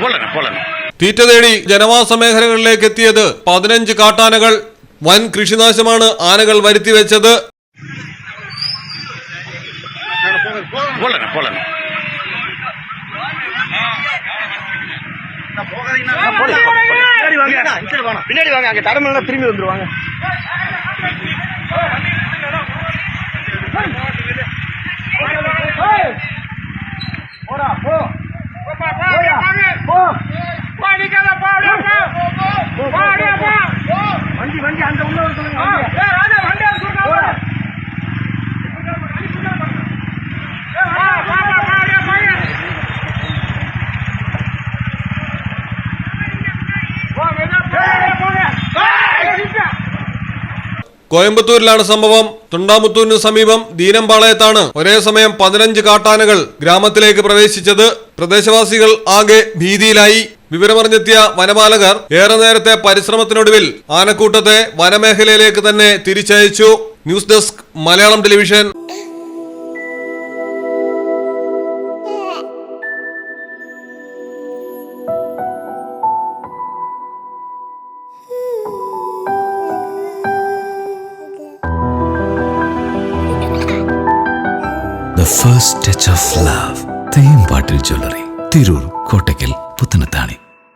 போலண்ணே போலண்ணே തീറ്റ തേടി ജനവാസ മേഖലകളിലേക്ക് എത്തിയത് പതിനഞ്ച് കാട്ടാനകൾ വൻ കൃഷിനാശമാണ് ആനകൾ വരുത്തിവെച്ചത് போலண்ணே போலண்ணே பின்னாடி வாங்க அங்க தடமெல்லாம் திரும்பி வந்துருவாங்க வண்டி வண்டி அந்த உள்ள ஒரு சொல்லுங்க കോയമ്പത്തൂരിലാണ് സംഭവം തുണ്ടാമുത്തൂരിന് സമീപം ദീനമ്പാളയത്താണ് ഒരേ സമയം പതിനഞ്ച് കാട്ടാനകൾ ഗ്രാമത്തിലേക്ക് പ്രവേശിച്ചത് പ്രദേശവാസികൾ ആകെ ഭീതിയിലായി. വിവരമറിഞ്ഞെത്തിയ വനപാലകർ ഏറെ നേരത്തെ പരിശ്രമത്തിനൊടുവിൽ ആനക്കൂട്ടത്തെ വനമേഖലയിലേക്ക് തന്നെ തിരിച്ചയച്ചു. News desk Malayalam television. First touch of of love പാട്ടിൽ ജ്വല്ലറി. തിരൂർ കോട്ടയ്ക്കൽ പുത്തനത്താണി.